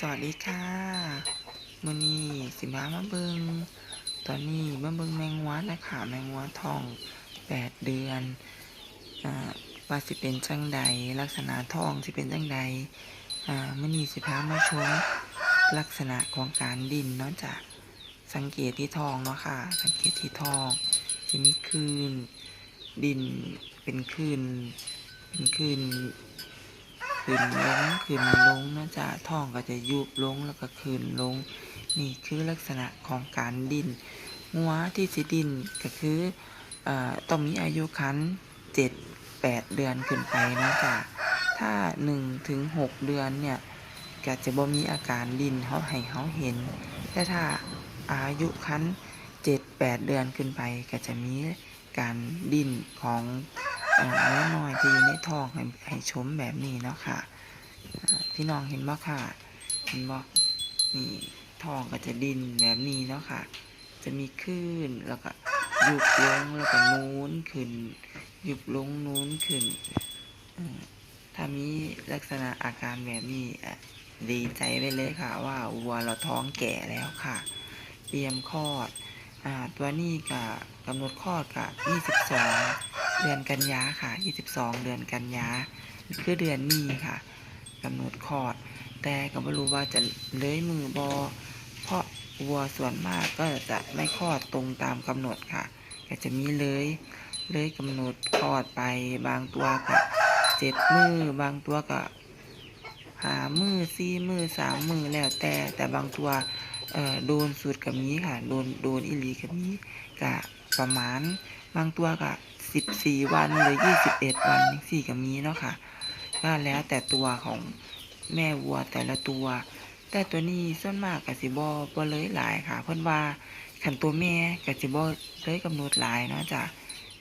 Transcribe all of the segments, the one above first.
สวัสดีค่ะมื้อนี้สิมามาเบิงตอนนี้มาเบิงแมงวัดนะคะแมงวัดทองแปดเดือนอ่าว่าสิเป็นจังใดลักษณะทองสิเป็นจังใดอ่ามื้อนี้สิพามาชมลักษณะของการดินเนาะจ้ะสังเกตที่ทองเนาะค่ะ สังเกตที่ทองจะมีคลื่นดินเป็นคลื่นเป็นคลื่น ขึ้นลงขึ้นลงนะจ้ะท้องก็จะยุบลงแล้วก็ขึ้นลง นี่คือลักษณะของการดิ้นหัวที่สิดิ้นก็คืออ่อต้องมีอายุคันเจ็ดแปดเดือนขึ้นไปนะจ้ะถ้าหนึ่งถึงหกเดือนเนี่ยก็จะบ่มีอาการดิ้นเขาให้เขาเห็น แต่ถ้าอายุคันเจ็ดแปดเดือนขึ้นไปก็จะมีการดิ้นของ เอ่อเนื้อน้อยที่อยู่ในท้องให้ชมแบบนี้เนาะค่ะพี่น้องเห็นบ่ค่ะเห็นบ่นี่ท้องก็จะดินแบบนี้เนาะค่ะ จะมีคลื่นแล้วก็ยุบลงแล้วก็นู้นขึ้นยุบลงนู้นขึ้นถ้ามีลักษณะอาการแบบนี้ดีใจไว้เลยค่ะ ว่าวัวเราท้องแก่แล้วค่ะ เตรียมคลอดอตัวนี้ก็กำหนดคลอดก็22 เดือนกันยาค่ะ 22 เดือนกันยาคือเดือนนี้ค่ะกำหนดคลอด แต่ก็ไม่รู้ว่าจะเลื้อยมือบอเพราะวัวส่วนมากก็จะไม่คลอดตรงตามกำหนดค่ะ ก็จะมีเลื้อยเลื้อยกำหนดคลอดไปบางตัวก็เจ็ดมือบางตัวก็หามือสี่มือสามมือแล้วแต่แต่บางตัวเอ่อโดนสุดกับนี้ค่ะ โดนโดนอีหลีกับนี้ก็ประมาณ บางตัวก็ สิบสี่วันหรือยี่สิบเอ็ดวันสี่ก็มีเนาะค่ะก็แล้วแต่ตัวของแม่วัวแต่ละตัว แต่ตัวนี้ส่วนมากก็สิบ่บ่เลยหลายค่ะ เพิ่อนว่าขันตัวแม่ก็สิบ่เลยกำหนดหลายเนาะจ้ะ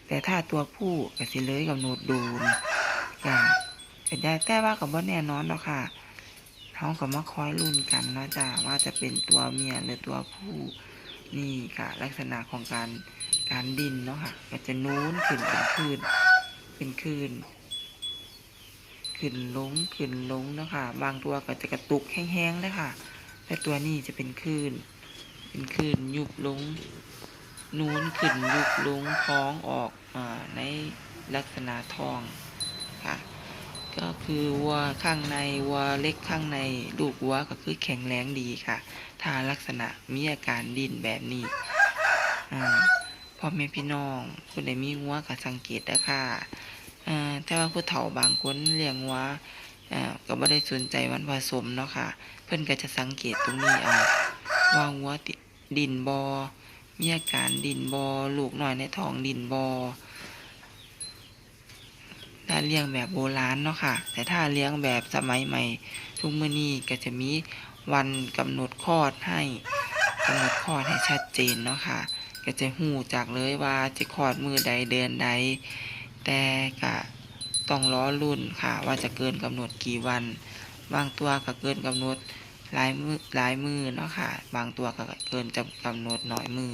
แต่ถ้าตัวผู้ก็สิเลยกำหนดดูนก็ก็ได้แต่ว่าก็บ่แน่นอนเนาะค่ะเขาก็มาคอยรุ่นกันเนาะจ้ะว่าจะเป็นตัวเมียหรือตัวผู้นี่ค่ะ ลักษณะของการ การดินเนาะค่ะก็จะนู้นขึ้นเป็นคลื่นเป็นคลื่นขึ้นลงขึ้นลงเนาะค่ะ บางตัวก็จะกระตุกแห้งๆเลยค่ะ แต่ตัวนี้จะเป็นคลื่นเป็นคลื่นยุบลงนู้นขึ้นยุบลงท้องออกอ่าในลักษณะทองค่ะก็คือวัวข้างในวัวเล็กข้างในลูกวัวก็คือแข็งแรงดีค่ะ ถ้าลักษณะมีอาการดิ้นแบบนี้อ่า พ่อแม่พี่น้องผู้ใดมีงัวก็สังเกตนะค่ะเอ่อแต่ว่าผู้เฒ่าบางคนเลี้ยงงัวก็บ่ได้สนใจวันผสมเนาะค่ะ เพิ่อนก็จะสังเกตตรงนี้เอาว่างัวติดดินบอมีอาการดินบอลูกหน้อยในท้องดินบอถ้าเลี้ยงแบบโบราณเนาะค่ะ แต่ถ้าเลี้ยงแบบสมัยใหม่ ทุกมื้อนี้ก็จะมีวันกำหนดคลอดให้กำหนดคลอดให้ชัดเจนเนาะค่ะ ก็จะหูจากเลยว่าจะคลอดมือใดเดือนใด แต่ก็ต้องล้อรุ่นค่ะ ว่าจะเกินกำหนดกี่วัน บางตัวก็เกินกำหนดหลายมือหลายมือเนาะค่ะ บางตัวก็เกินจำกำหนดหน่อยมือ